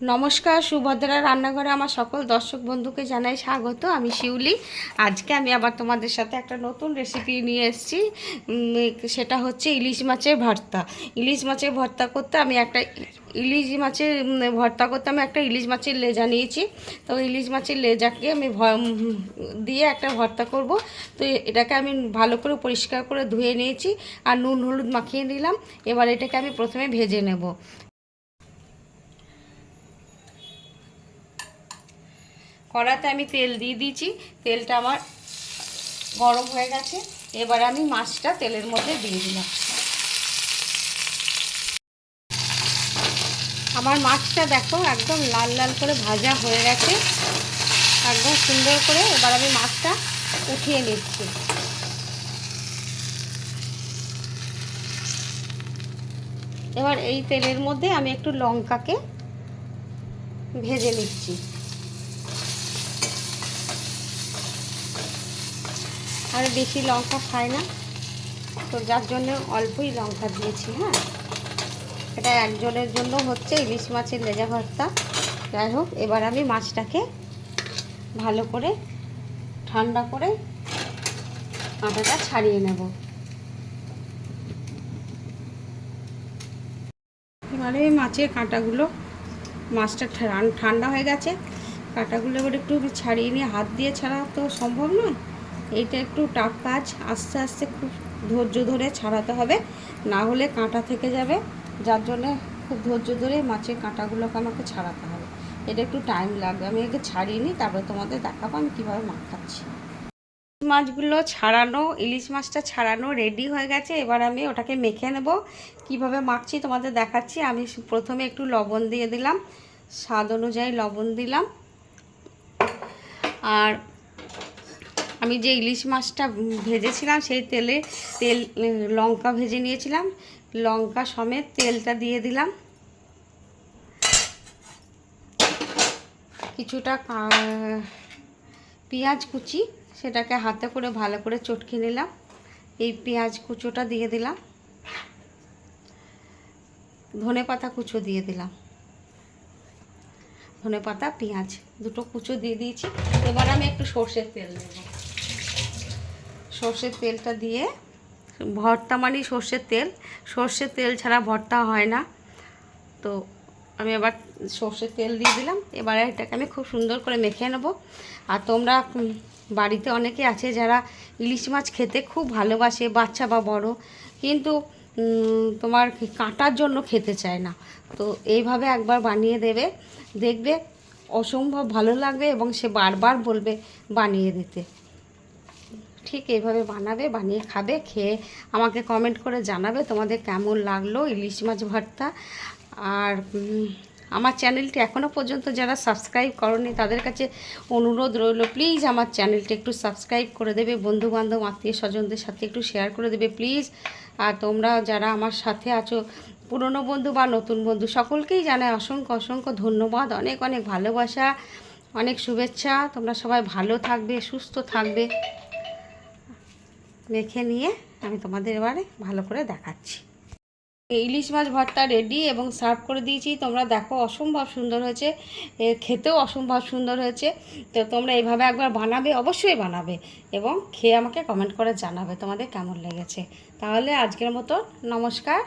নমস্কার, সুভদ্রা রান্নাঘরে আমার সকল দর্শক বন্ধুকে জানাই স্বাগত। আমি শিউলি। আজকে আমি আবার তোমাদের সাথে একটা নতুন রেসিপি নিয়ে এসেছি। সেটা হচ্ছে ইলিশ মাছের ভর্তা। ইলিশ মাছের ভর্তা করতে আমি একটা ইলিশ মাছের ভর্তা করতে আমি একটা ইলিশ মাছের লেজা নিয়েছি। তো ইলিশ মাছের লেজাকে আমি দিয়ে একটা ভর্তা করব। তো এটাকে আমি ভালো করে পরিষ্কার করে ধুয়ে নিয়েছি। আর নুন হলুদ মাখিয়ে নিলাম। এবার এটাকে আমি প্রথমে ভেজে নেব। কড়াতে আমি তেল দিয়ে দিয়েছি। তেলটা আমার গরম হয়ে গেছে। এবার আমি মাছটা তেলের মধ্যে দিয়ে দিলাম। আমার মাছটা দেখো একদম লাল লাল করে ভাজা হয়ে গেছে। একদম সুন্দর করে এবার আমি মাছটা উঠিয়ে নিচ্ছি। এবার এই তেলের মধ্যে আমি একটু লঙ্কাকে ভেজে নিচ্ছি। আর বেশি লঙ্কা খায় না। তো যার জন্য অল্পই লঙ্কা দিয়েছি হ্যাঁ? এটা একজনের জন্য হচ্ছে ইলিশ মাছের লেজা ভর্তা। যাই হোক, এবার আমি মাছটাকে ভালো করে ঠান্ডা করে কাঁটাটা ছাড়িয়ে নেব। এবারে মাছের কাঁটাগুলো, মাছটা ঠান্ডা হয়ে গেছে। কাঁটাগুলো এবার একটু ছাড়িয়ে নিয়ে, হাত দিয়ে ছাড়া তো সম্ভব নয়। এইটা একটু টাফ কাজ। আস্তে আস্তে খুব ধৈর্য ধরে ছাড়াতে হবে। না হলে কাঁটা থেকে যাবে। যার জন্যে খুব ধৈর্য ধরে মাছের কাঁটাগুলোকে আমাকে ছাড়াতে হবে। এটা একটু টাইম লাগবে। আমি একে ছাড়িয়ে নিই তারপরে তোমাদের দেখাবো আমি কীভাবে মাখাচ্ছি মাছগুলো ছাড়ানো, ইলিশ মাছটা ছাড়ানো রেডি হয়ে গেছে। এবার আমি ওটাকে মেখে নেব। কীভাবে মাখছি তোমাদের দেখাচ্ছি। আমি প্রথমে একটু লবণ দিয়ে দিলাম। স্বাদ অনুযায়ী লবণ দিলাম। আর আমি যে ইলিশ মাছটা ভেজেছিলাম, সেই তেলে তেল, লঙ্কা ভেজে নিয়েছিলাম। লঙ্কা সমেত তেলটা দিয়ে দিলাম। কিছুটা পেঁয়াজ কুচি, সেটাকে হাতে করে ভালো করে চটকে নিলাম। এই পেঁয়াজ কুচোটা দিয়ে দিলাম। ধনে পাতা কুচো দিয়ে দিলাম। ধনে পাতা, পেঁয়াজ, দুটো কুচো দিয়ে দিয়েছি। এবার আমি একটু সর্ষের তেল দেব। সর্ষের তেলটা দিয়ে, ভর্তা মানে সর্ষের তেল। সর্ষের তেল ছাড়া ভর্তা হয় না। তো আমি এবার সর্ষের তেল দিয়ে দিলাম। এবারে এটাকে আমি খুব সুন্দর করে মেখে নেব। আর তোমরা বাড়িতে অনেকে আছে যারা ইলিশ মাছ খেতে খুব ভালোবাসে, বাচ্চা বা বড়। কিন্তু তোমার কাঁটার জন্য খেতে চায় না। তো এইভাবে একবার বানিয়ে দেবে। দেখবে অসম্ভব ভালো লাগবে এবং সে বারবার বলবে বানিয়ে দিতে। ঠিক এইভাবে বানাবে, বানিয়ে খাবে, খেয়ে আমাকে কমেন্ট করে জানাবে তোমাদের কেমন লাগল ইলিশ মাছ ভর্তা। আর আমার চ্যানেলটি এখনও পর্যন্ত যারা সাবস্ক্রাইব করনি তাদের কাছে অনুরোধ রইল প্লিজ আমার চ্যানেলটি একটু সাবস্ক্রাইব করে দেবে, বন্ধুবান্ধব, আত্মীয় স্বজনদের সাথে একটু শেয়ার করে দেবে প্লিজ আর তোমরা যারা আমার সাথে আছো, পুরনো বন্ধু বা নতুন বন্ধু, সকলকেই জানাই অসংখ্য অসংখ্য ধন্যবাদ, অনেক অনেক ভালোবাসা, অনেক শুভেচ্ছা। তোমরা সবাই ভালো থাকবে, সুস্থ থাকবে। মেখে নিয়ে আমি তোমাদের এবারে ভালো করে দেখাচ্ছি। ইলিশ মাছ ভর্তা রেডি এবং সার্ভ করে দিয়েছি। তোমরা দেখো অসম্ভব সুন্দর হয়েছে। খেতেও অসম্ভব সুন্দর হয়েছে। তো তোমরা এইভাবে একবার বানাবে, অবশ্যই বানাবে এবং খেয়ে আমাকে কমেন্ট করে জানাবে তোমাদের কেমন লেগেছে। তাহলে আজকের মতো নমস্কার।